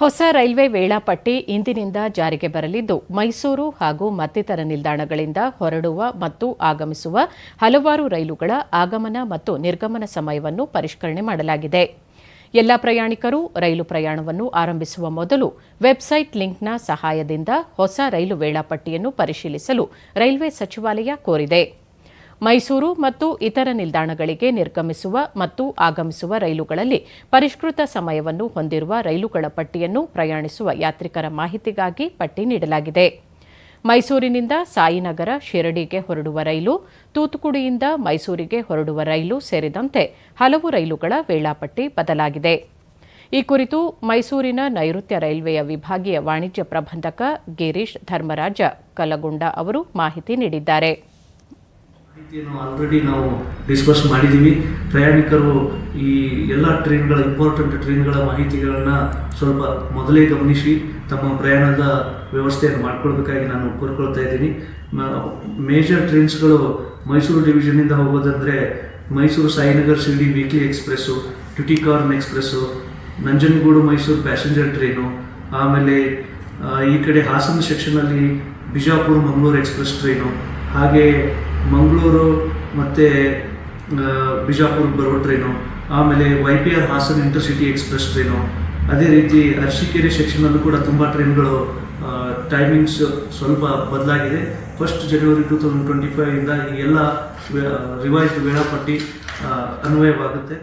ಹೊಸ ರೈಲ್ವೆ ವೇಳಾಪಟ್ಟಿ ಇಂದಿನಿಂದ ಜಾರಿಗೆ ಬರಲಿದ್ದು, ಮೈಸೂರು ಹಾಗೂ ಮತ್ತಿತರ ನಿಲ್ದಾಣಗಳಿಂದ ಹೊರಡುವ ಮತ್ತು ಆಗಮಿಸುವ ಹಲವಾರು ರೈಲುಗಳ ಆಗಮನ ಮತ್ತು ನಿರ್ಗಮನ ಸಮಯವನ್ನು ಪರಿಷ್ಕರಣೆ ಮಾಡಲಾಗಿದೆ. ಎಲ್ಲ ಪ್ರಯಾಣಿಕರು ರೈಲು ಪ್ರಯಾಣವನ್ನು ಆರಂಭಿಸುವ ಮೊದಲು ವೆಬ್ಸೈಟ್ ಲಿಂಕ್ನ ಸಹಾಯದಿಂದ ಹೊಸ ರೈಲು ವೇಳಾಪಟ್ಟಿಯನ್ನು ಪರಿಶೀಲಿಸಲು ರೈಲ್ವೆ ಸಚಿವಾಲಯ ಕೋರಿದೆ. ಮೈಸೂರು ಮತ್ತು ಇತರ ನಿಲ್ದಾಣಗಳಿಗೆ ನಿರ್ಗಮಿಸುವ ಮತ್ತು ಆಗಮಿಸುವ ರೈಲುಗಳಲ್ಲಿ ಪರಿಷ್ಕೃತ ಸಮಯವನ್ನು ಹೊಂದಿರುವ ರೈಲುಗಳ ಪಟ್ಟಿಯನ್ನು ಪ್ರಯಾಣಿಸುವ ಯಾತ್ರಿಕರ ಮಾಹಿತಿಗಾಗಿ ಪಟ್ಟಿ ನೀಡಲಾಗಿದೆ. ಮೈಸೂರಿನಿಂದ ಸಾಯಿನಗರ, ಶಿರಡಿಗೆ ಹೊರಡುವ ರೈಲು, ತೂತುಕುಡಿಯಿಂದ ಮೈಸೂರಿಗೆ ಹೊರಡುವ ರೈಲು ಸೇರಿದಂತೆ ಹಲವು ರೈಲುಗಳ ವೇಳಾಪಟ್ಟಿ ಬದಲಾಗಿದೆ. ಈ ಕುರಿತು ಮೈಸೂರಿನ ನೈಋತ್ಯ ರೈಲ್ವೆಯ ವಿಭಾಗೀಯ ವಾಣಿಜ್ಯ ಪ್ರಬಂಧಕ ಗಿರೀಶ್ ಧರ್ಮರಾಜ ಕಲಗುಂಡ ಅವರು ಮಾಹಿತಿ ನೀಡಿದ್ದಾರೆ. ಮಾಹಿತಿಯನ್ನು ಆಲ್ರೆಡಿ ನಾವು ಡಿಸ್ಕಸ್ ಮಾಡಿದ್ದೀವಿ ಪ್ರಯಾಣಿಕರು ಈ ಎಲ್ಲ ಟ್ರೈನ್ಗಳ ಇಂಪಾರ್ಟೆಂಟ್ ಟ್ರೈನ್ಗಳ ಮಾಹಿತಿಗಳನ್ನು ಸ್ವಲ್ಪ ಮೊದಲೇ ಗಮನಿಸಿ, ತಮ್ಮ ಪ್ರಯಾಣದ ವ್ಯವಸ್ಥೆಯನ್ನು ಮಾಡ್ಕೊಳ್ಬೇಕಾಗಿ ನಾನು ಕೋರ್ಕೊಳ್ತಾ ಇದ್ದೀನಿ. ಮೇಜರ್ ಟ್ರೈನ್ಸ್ಗಳು ಮೈಸೂರು ಡಿವಿಷನಿಂದ ಹೋಗೋದಂದರೆ Mysuru Sainagar Shirdi weekly express Tuticorin express Nanjangud Mysuru passenger train ಆಮೇಲೆ ಈ ಕಡೆ ಹಾಸನ ಸೆಕ್ಷನಲ್ಲಿ ಬಿಜಾಪುರ್ ಮಂಗಳೂರು ಎಕ್ಸ್ಪ್ರೆಸ್ ಟ್ರೈನು ಹಾಗೆ ಮಂಗಳೂರು ಮತ್ತು ಬಿಜಾಪುರ್ಗೆ ಬರೋ ಟ್ರೈನು, ಆಮೇಲೆ Y P R Hassan intercity express train. ಅದೇ ರೀತಿ ಅರಸೀಕೆರೆ ಸೆಕ್ಷನಲ್ಲೂ ಕೂಡ ತುಂಬ ಟ್ರೈನ್ಗಳು ಟೈಮಿಂಗ್ಸ್ ಸ್ವಲ್ಪ ಬದಲಾಗಿದೆ. First January two thousand twenty ಫೈವಿಂದ ಎಲ್ಲ ರಿವೈಸ್ಡ್ ವೇಳಾಪಟ್ಟಿ ಅನ್ವಯವಾಗುತ್ತೆ.